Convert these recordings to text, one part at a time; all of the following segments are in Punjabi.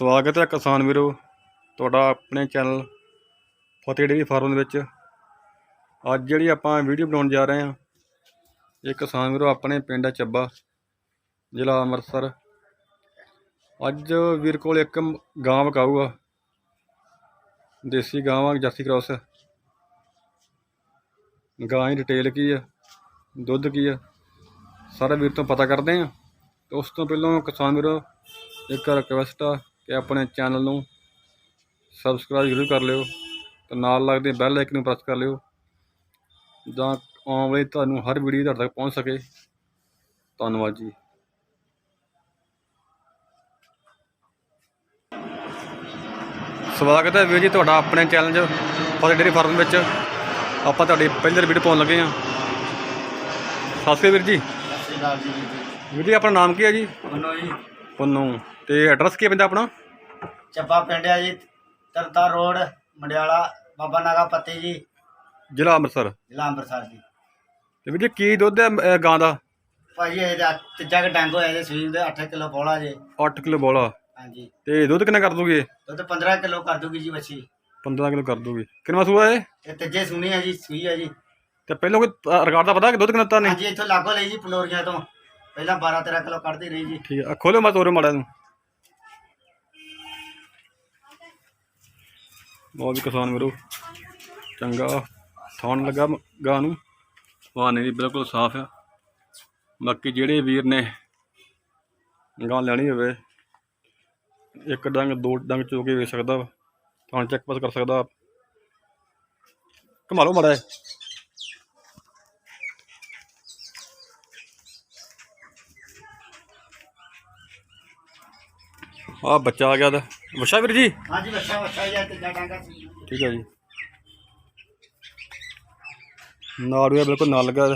ਸਵਾਗਤ ਹੈ ਕਿਸਾਨ ਵੀਰੋ। ਤੁਹਾਡਾ ਆਪਣੇ ਚੈਨਲ ਫਤਿਹ ਡੇਰੀ ਫਾਰਮ ਦੇ ਵਿੱਚ। ਅੱਜ ਜਿਹੜੀ ਆਪਾਂ ਵੀਡੀਓ ਬਣਾਉਣ ਜਾ ਰਹੇ ਹਾਂ, ਇਹ ਕਿਸਾਨ ਵੀਰੋ ਆਪਣੇ ਪਿੰਡ ਹੈ ਚੱਬਾ, ਜ਼ਿਲ੍ਹਾ ਅੰਮ੍ਰਿਤਸਰ। ਅੱਜ ਵੀਰ ਕੋਲ ਇੱਕ ਗਾਂ ਵਿਕਾਊ ਦੇਸੀ ਗਾਂ ਆ ਜਰਸੀ ਕ੍ਰਾਸ। ਗਾਂ ਦੀ ਡਿਟੇਲ ਕੀ ਆ ਦੁੱਧ ਕੀ ਆ ਸਾਰਾ ਵੀਰ ਤੋਂ ਪਤਾ ਕਰਦੇ ਆ ਉਸ ਤੋਂ ਪਹਿਲਾਂ ਕਿਸਾਨ ਵੀਰੋ, ਇੱਕ ਰਿਕਵੈਸਟ ਆ ਕਿ ਆਪਣੇ ਚੈਨਲ ਨੂੰ ਸਬਸਕ੍ਰਾਈਬ ਜ਼ਰੂਰ ਕਰ ਲਿਓ ਤੇ ਨਾਲ ਲੱਗਦੇ ਬੈਲ ਆਈਕਨ ਨੂੰ ਪ੍ਰੈਸ ਕਰ ਲਿਓ ਤਾਂ ਆਉਣ ਵਾਲੀ ਤੁਹਾਨੂੰ ਹਰ ਵੀਡੀਓ ਤੁਹਾਡੇ ਤੱਕ ਪਹੁੰਚ ਸਕੇ। ਧੰਨਵਾਦ ਜੀ। ਸਵਾਗਤ ਹੈ ਵੀਰ ਜੀ ਤੁਹਾਡਾ ਆਪਣੇ ਚੈਨਲ 'ਚ ਫਤਿਹ ਡੇਰੀ ਫਾਰਮ ਵਿੱਚ। ਆਪਾਂ ਤੁਹਾਡੀ ਪਹਿਲੀ ਵੀਡੀਓ ਪਾਉਣ ਲੱਗੇ ਹਾਂ। ਸਤਿ ਸ਼੍ਰੀ ਅਕਾਲ ਵੀਰ ਜੀ। ਸਤਿ ਸ਼੍ਰੀ ਅਕਾਲ ਜੀ ਵੀਰ ਜੀ। ਆਪਣਾ ਨਾਮ ਕੀ ਹੈ ਜੀ ਜੀ? ਮੰਨੋ ਜੀ। ਪੁੰਨੂ ਤੇ ਐਡਰੈਸ ਕੀ ਹੈ ਪੈਂਦਾ ਆਪਣਾ? ਚੱਬਾ ਪਿੰਡ ਆ ਜੀ ਤਰਤਾ ਰੋਡ ਮੰਡਿਆਲਾ ਬਾਬਾ ਨਾਗਾ ਪੱਤੀ ਜੀ। ਜ਼ਿਲ੍ਹਾ ਅੰਮ੍ਰਿਤਸਰ। ਜ਼ਿਲ੍ਹਾ ਅੰਮ੍ਰਿਤਸਰ ਜੀ। ਤੇ ਵੀਰ ਜੀ ਕੀ ਦੁੱਧ ਹੈ ਅਹ, ਗਾਂ ਦਾ? ਭਾਜੀ ਇਹਦਾ ਤੀਜਾ ਕ ਡੰਗ ਹੋਇਆ ਜੇ ਸੂਈ ਦੇ 8 ਕਿਲੋ ਬੋਲਾ ਜੇ। 8 ਕਿਲੋ ਬੋਲਾ ਹਾਂਜੀ। ਤੇ ਦੁੱਧ ਕਿੰਨਾ ਕਰ ਦੂਗੀ? ਦੁੱਧ 15 ਕਿਲੋ ਕਰ ਦੂਗੀ ਜੀ ਬੱਚੀ 15 ਕਿਲੋ ਕਰ ਦੂਗੀ। ਕਿੰਨਾ ਸੂਆ ਇਹ? ਇਹ ਤੀਜੇ ਸੁਣੀ ਆ ਜੀ ਸੂਈ ਆ ਜੀ। ਤੇ ਪਹਿਲਾਂ ਕੋਈ ਰਿਕਾਰਡ ਦਾ ਪਤਾ ਕਿ ਦੁੱਧ ਕਿੰਨਾ ਦਿੱਤਾ ਨੇ ਹਾਂਜੀ ਇੱਥੋਂ ਲਾਗੋ ਲਈ ਜੀ ਪਨੋਰੀਆਂ ਤੋਂ। ਪਹਿਲਾਂ 12 13 ਕਿਲੋ ਕੱਢਦੀ ਰਹੀ ਜੀ। ਠੀਕ ਹੈ ਖੋਲਿਓ ਮੈਂ ਤੋਰੇ ਮਾੜਾ ਨੂੰ ਬਹੁਤ ਵੀ ਕਿਸਾਨ ਵੀਰੋ। ਚੰਗਾ। ਥਾਣ ਲੱਗਾ ਗਾਂ ਨੂੰ। ਵਾਹਨੇ ਵੀ ਬਿਲਕੁਲ ਸਾਫ਼ ਆ। ਬਾਕੀ ਜਿਹੜੇ ਵੀਰ ਨੇ ਗਾਂ ਲੈਣੀ ਹੋਵੇ, ਇੱਕ ਡੰਗ, ਦੋ ਡੰਗ ਚੋ ਕੇ ਵੇਚ ਸਕਦਾ ਥਾਣ ਚੈੱਕ ਪਾਸ ਕਰ ਸਕਦਾ ਕਮਾ ਲਓ ਮਾੜਾ ਆਹ ਬੱਚਾ ਆ ਗਿਆ ਦਾ ਵਸ਼ਾ ਵੀਰ ਜੀ? ਹਾਂਜੀ ਬੱਚਾ ਬੱਚਾ ਜੀ ਤੀਜਾ ਡੰਗਾ ਠੀਕ ਹੈ ਜੀ। ਵੀ ਬਿਲਕੁਲ ਨਾਲ ਲੱਗਾ।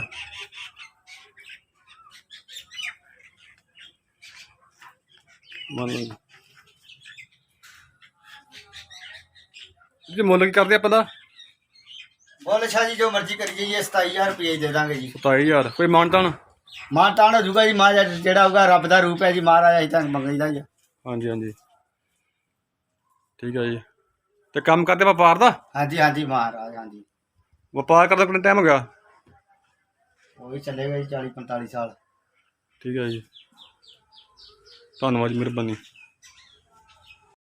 ਮੰਨ ਜੀ। ਮੁੱਲ ਕੀ ਕਰਦੇ ਆਪਾਂ ਦਾ? ਬੋਲ ਸ਼ਾਹ ਜੀ ਜੋ ਮਰਜ਼ੀ ਕਰੀ ਜਾਈਏ 27000 ਰੁਪਏ ਦੇ ਦਾਂਗੇ ਜੀ। 27000 ਕੋਈ ਮਾਨਤਾਨ ਮਾਂ ਤਾਣ ਹੋ ਜੂਗਾ ਜੀ ਮਾਂ ਜਿਹੜਾ ਹੋਊਗਾ ਰੱਬ ਦਾ ਰੂਪ ਹੈ ਜੀ ਮਹਾਰਾਜ ਅਜੇ ਤੱਕ ਮੰਗਈਦਾ ਜੀ ਹਾਂਜੀ ਹਾਂਜੀ। ਠੀਕ ਹੈ ਜੀ। ਤੇ ਕੰਮ ਕਰਦੇ ਵਪਾਰ ਦਾ? ਹਾਂਜੀ ਹਾਂਜੀ ਮਹਾਰਾਜ ਹਾਂਜੀ। ਵਪਾਰ ਕਰਦਾ ਕਿੰਨਾ ਟਾਈਮ ਹੋ ਗਿਆ? ਉਹ ਵੀ ਚੱਲੇਗਾ ਜੀ 40 45 ਸਾਲ। ਠੀਕ ਹੈ ਜੀ। ਧੰਨਵਾਦ ਜੀ ਮਿਹਰਬਾਨੀ।